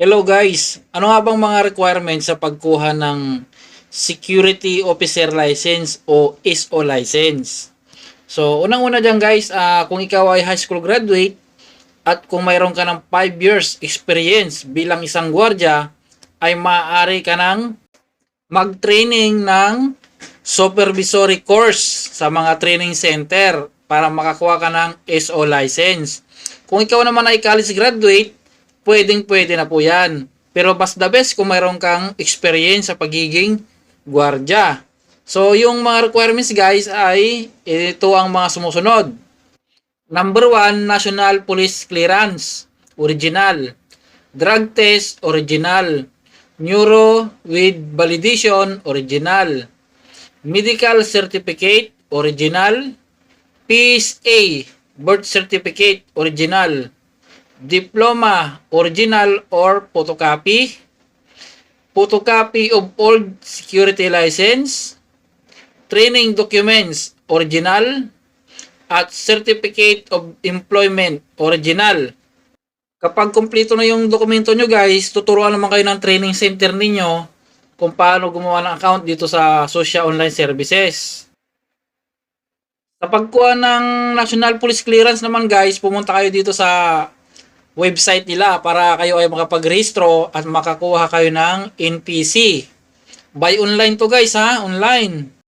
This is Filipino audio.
Hello guys, ano nga bang mga requirements sa pagkuha ng Security Officer License o SO License? So, unang-una dyan guys, ah, kung ikaw ay high school graduate at kung mayroon ka ng 5 years experience bilang isang gwardya, ay maaari ka ng mag-training ng supervisory course sa mga training center para makakuha ka ng SO license. Kung ikaw naman ay college graduate, pwedeng pwede na po yan. Pero mas the best kung mayroon kang experience sa pagiging gwardya. So, yung mga requirements guys ay ito ang mga sumusunod. Number 1, National Police Clearance, original. Drug test, original. Neuro with validation, original. Medical certificate, original. PSA, birth certificate, original. Diploma, original or photocopy. Photocopy of old security license. Training documents, original. At certificate of employment, original. Kapag kumpleto na yung dokumento nyo guys, tuturuan naman kayo ng training center ninyo kung paano gumawa ng account dito sa Social Online Services. Sa pagkuha ng National Police Clearance naman guys, pumunta kayo dito sa website nila para kayo ay makapag-rehistro at makakuha kayo ng NPC. By online to guys ha, online.